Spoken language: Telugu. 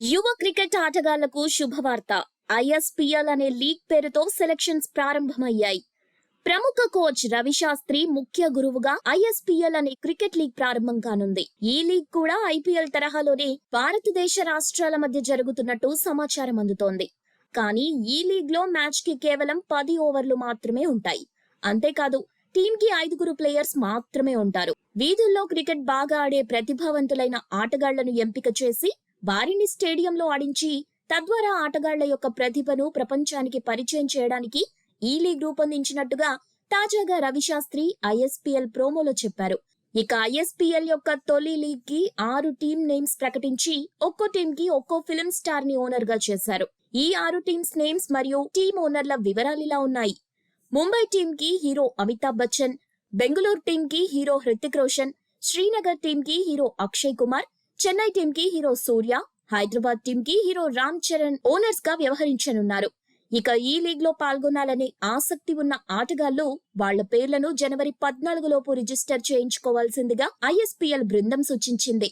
యువ క్రికెట్ ఆటగాళ్ళకు శుభవార్త. ఐఎస్పీఎల్ అనే లీగ్ పేరుతో సెలక్షన్స్ ప్రారంభమయ్యాయి. ప్రముఖ కోచ్ రవిశాస్త్రి ముఖ్య గురువుగా ఐఎస్పీఎల్ అనే క్రికెట్ లీగ్ ప్రారంభం కానుంది. ఈ లీగ్ కూడా ఐపీఎల్ తరహాలోనే భారతదేశ రాష్ట్రాల మధ్య జరుగుతున్నట్టు సమాచారం అందుతోంది. కానీ ఈ లీగ్లో మ్యాచ్కి కేవలం పది ఓవర్లు మాత్రమే ఉంటాయి. అంతేకాదు టీమ్కి ఐదుగురు ప్లేయర్స్ మాత్రమే ఉంటారు. వీధుల్లో క్రికెట్ బాగా ఆడే ప్రతిభావంతులైన ఆటగాళ్ళను ఎంపిక చేసి వారిని స్టేడియంలో ఆడించి తద్వారా ఆటగాళ్ళ యొక్క ప్రతిభను ప్రపంచానికి పరిచయం చేయడానికి ఈ లీగ్ రూపొందించినట్టుగా తాజాగా రవిశాస్త్రి ఐఎస్పీఎల్ ప్రోమోలో చెప్పారు. ఇక ఐఎస్పీఎల్ యొక్క తొలి లీగ్కి ఆరు టీమ్ నేమ్స్ ప్రకటించి ఒక్కో టీమ్కి ఒక్కో ఫిల్మ్ స్టార్ని ఓనర్గా చేశారు. ఈ ఆరు టీమ్స్ నేమ్స్ మరియు టీమ్ ఓనర్ల వివరాలు ఇలా ఉన్నాయి. ముంబై టీమ్కి హీరో అమితాబ్ బచ్చన్ బెంగళూరు టీమ్కి హీరో హృతిక్ రోషన్ శ్రీనగర్ టీమ్కి హీరో అక్షయ్ కుమార్ చెన్నై టీమ్కి హీరో సూర్య హైదరాబాద్ టీమ్కి హీరో రామ్ చరణ్ ఓనర్స్గా వ్యవహరించనున్నారు. ఇక ఈ లీగ్లో పాల్గొనాలనే ఆసక్తి ఉన్న ఆటగాళ్ళు వాళ్ళ పేర్లను జనవరి పద్నాలుగులోపు రిజిస్టర్ చేయించుకోవాల్సిందిగా ఐఎస్పీఎల్ బృందం సూచించింది.